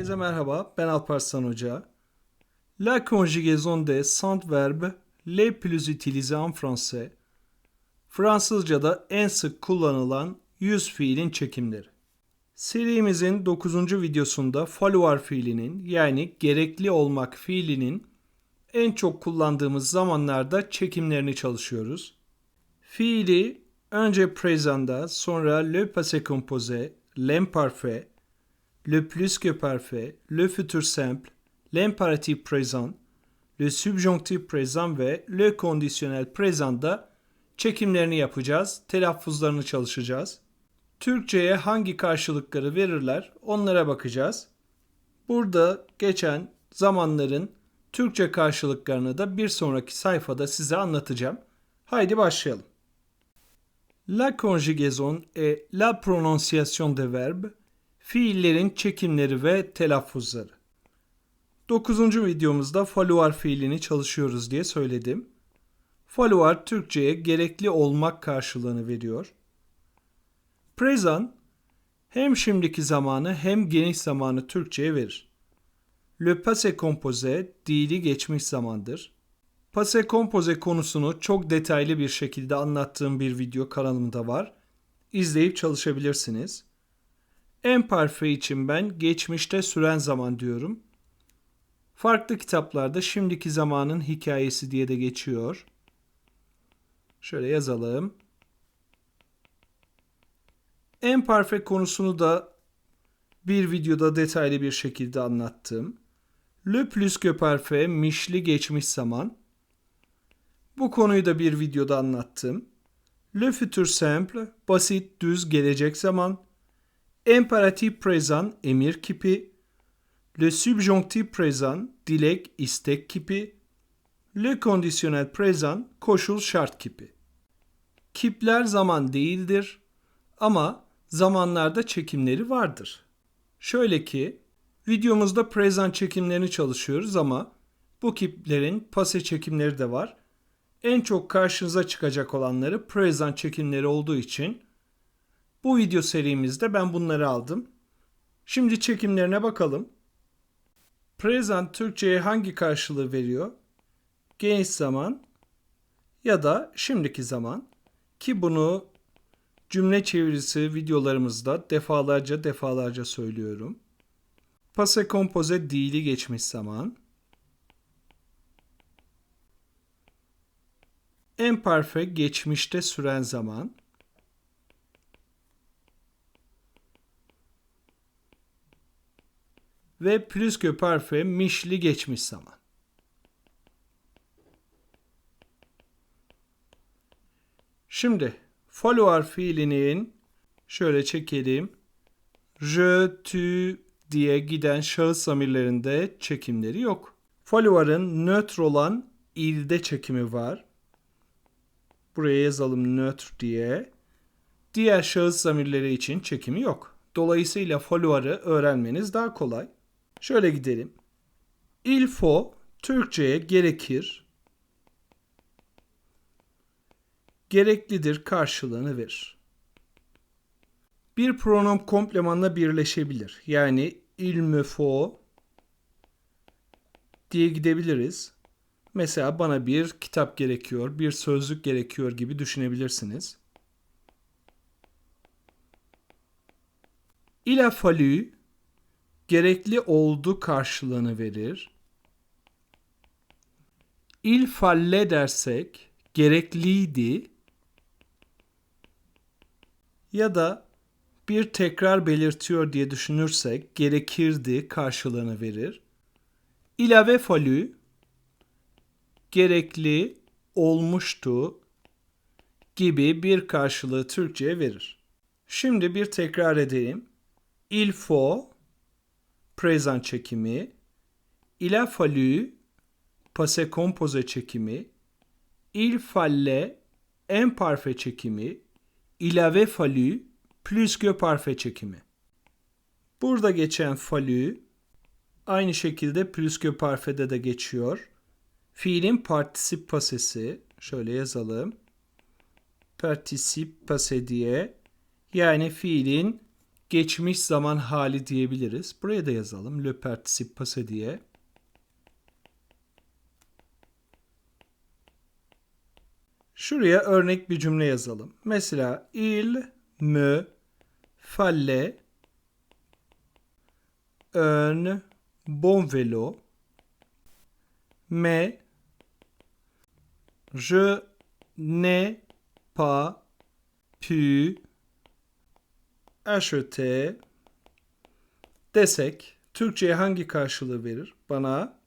Herkese merhaba, ben Alparslan Hoca. La conjugaison des cent verbes les plus utilisés en français. Fransızca'da en sık kullanılan yüz fiilin çekimleri. Serimizin 9. videosunda falloir fiilinin yani gerekli olmak fiilinin en çok kullandığımız zamanlarda çekimlerini çalışıyoruz. Fiili önce présent'da sonra le passé composé, l'imparfait, le plus que parfait, le futur simple, l'impératif présent, le subjonctif présent ve le conditionnel présent'da çekimlerini yapacağız, telaffuzlarını çalışacağız. Türkçe'ye hangi karşılıkları verirler onlara bakacağız. Burada geçen zamanların Türkçe karşılıklarını da bir sonraki sayfada size anlatacağım. Haydi başlayalım. La conjugaison et la prononciation des verbes fiillerin çekimleri ve telaffuzları. 9. videomuzda faluar fiilini çalışıyoruz diye söyledim. Faluar Türkçe'ye gerekli olmak karşılığını veriyor. Present hem şimdiki zamanı hem geniş zamanı Türkçe'ye verir. Le passé composé dili geçmiş zamandır. Passé composé konusunu çok detaylı bir şekilde anlattığım bir video kanalımda var. İzleyip çalışabilirsiniz. En parfait için ben geçmişte süren zaman diyorum. Farklı kitaplarda şimdiki zamanın hikayesi diye de geçiyor. Şöyle yazalım. En parfait konusunu da bir videoda detaylı bir şekilde anlattım. Le plus que parfait mişli geçmiş zaman. Bu konuyu da bir videoda anlattım. Le futur simple basit düz gelecek zaman. Imperatif présent emir kipi. Le subjonctif présent dilek istek kipi. Le conditionnel présent koşul şart kipi. Kipler zaman değildir ama zamanlarda çekimleri vardır. Şöyle ki videomuzda present çekimlerini çalışıyoruz ama bu kiplerin pase çekimleri de var. En çok karşınıza çıkacak olanları present çekimleri olduğu için bu video serimizde ben bunları aldım. Şimdi çekimlerine bakalım. Present Türkçe'ye hangi karşılığı veriyor? Geniş zaman ya da şimdiki zaman ki bunu cümle çevirisi videolarımızda defalarca defalarca söylüyorum. Pase kompoze dili geçmiş zaman. Imperfe geçmişte süren zaman. Ve plus que mişli geçmiş zaman. Şimdi follower fiilinin şöyle çekelim. Je, tu diye giden şahıs zamirlerinde çekimleri yok. Follower'ın nötr olan ilde çekimi var. Buraya yazalım nötr diye. Diğer şahıs zamirleri için çekimi yok. Dolayısıyla follower'ı öğrenmeniz daha kolay. Şöyle gidelim. Il faut Türkçe'ye gerekir, gereklidir karşılığını verir. Bir pronom komplemanla birleşebilir. Yani il me faut diye gidebiliriz. Mesela bana bir kitap gerekiyor, bir sözlük gerekiyor gibi düşünebilirsiniz. Il a fallu gerekli oldu karşılığını verir. Il falle dersek gerekliydi ya da bir tekrar belirtiyor diye düşünürsek gerekirdi karşılığını verir. İlave fallu gerekli olmuştu gibi bir karşılığı Türkçe'ye verir. Şimdi bir tekrar edeyim. Il faut present çekimi, il a fallu passé composé çekimi, il fallait imparfait çekimi, il avait fallu plus que parfait çekimi. Burada geçen fallu aynı şekilde plus que parfait'de de geçiyor. Fiilin partisip pasesi şöyle yazalım. Partisip pase diye yani fiilin geçmiş zaman hali diyebiliriz. Buraya da yazalım. Le participe passé diye. Şuraya örnek bir cümle yazalım. Mesela il me fallait un bon vélo mais je n'ai pas pu acheter desek Türkçe'ye hangi karşılığı verir? Bana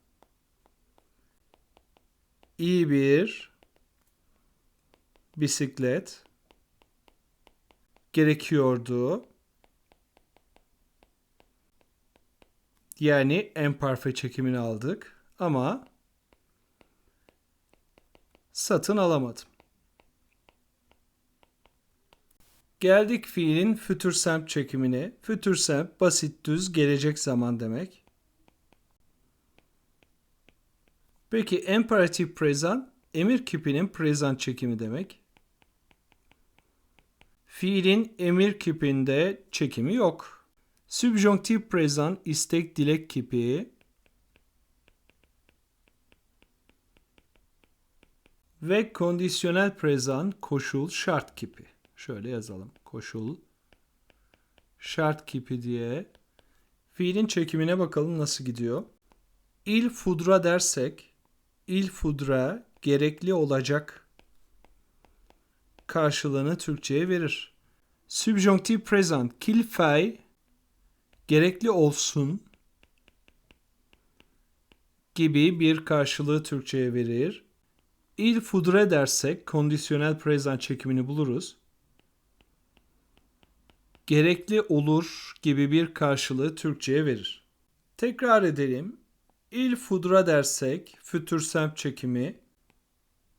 iyi bir bisiklet gerekiyordu. Yani en parfe çekimini aldık ama satın alamadım. Geldik fiilin futur semp çekimine. Futur semp basit düz gelecek zaman demek. Peki imperatif present emir kipinin present çekimi demek. Fiilin emir kipinde çekimi yok. Subjonktif present istek dilek kipi. Ve kondisyonel present koşul şart kipi. Şöyle yazalım. Koşul şart kipi diye. Fiilin çekimine bakalım nasıl gidiyor. Il fudra dersek il fudra gerekli olacak karşılığını Türkçe'ye verir. Subjonktif present faille gerekli olsun gibi bir karşılığı Türkçe'ye verir. Il faudrait dersek kondisyonel present çekimini buluruz. Gerekli olur gibi bir karşılığı Türkçe'ye verir. Tekrar edelim. Il faudra dersek futur semp çekimi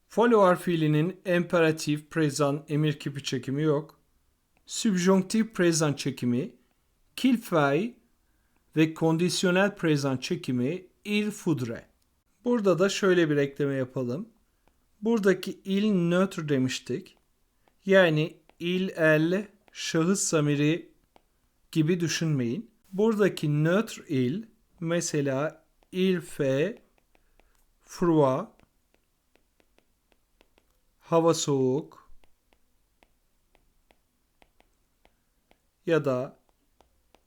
Follower fiilinin imperatif present emir kipi çekimi yok. Subjonktif present çekimi faille ve kondisyonel present çekimi il faudrait. Burada da şöyle bir ekleme yapalım. Buradaki il nötr demiştik. Yani il el şahıs zamiri gibi düşünmeyin. Buradaki nötr il mesela il fait froid hava soğuk ya da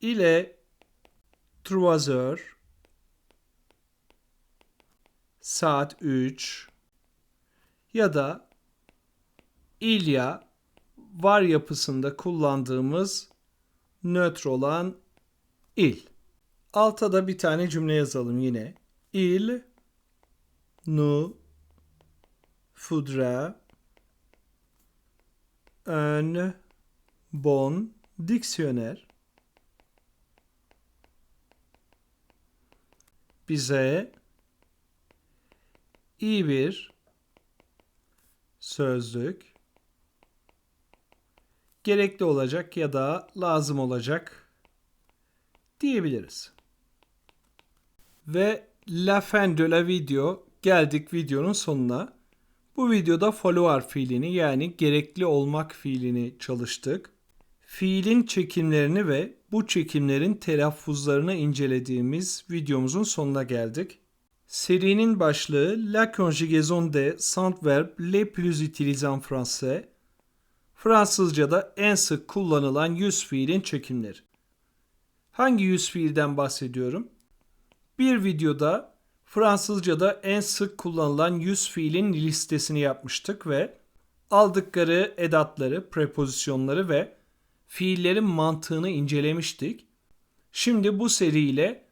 ile trois heures saat 3 ya da ilya var yapısında kullandığımız nötr olan il. Alta da bir tane cümle yazalım yine. Il nous faudra un bon dictionnaire. Bize iyi bir sözlük gerekli olacak ya da lazım olacak diyebiliriz. Ve la fin de la video geldik videonun sonuna. Bu videoda follower fiilini yani gerekli olmak fiilini çalıştık. Fiilin çekimlerini ve bu çekimlerin telaffuzlarını incelediğimiz videomuzun sonuna geldik. Serinin başlığı La conjugaison de sant verb les plus utilisés en français. Fransızca'da en sık kullanılan yüz fiilin çekimleri. Hangi yüz fiilden bahsediyorum? Bir videoda Fransızca'da en sık kullanılan yüz fiilin listesini yapmıştık ve aldıkları edatları, prepozisyonları ve fiillerin mantığını incelemiştik. Şimdi bu seriyle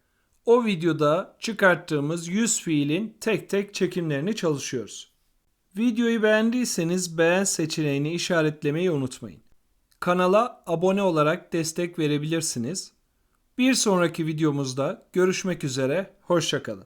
o videoda çıkarttığımız 100 fiilin tek tek çekimlerini çalışıyoruz. Videoyu beğendiyseniz beğen seçeneğini işaretlemeyi unutmayın. Kanala abone olarak destek verebilirsiniz. Bir sonraki videomuzda görüşmek üzere, hoşçakalın.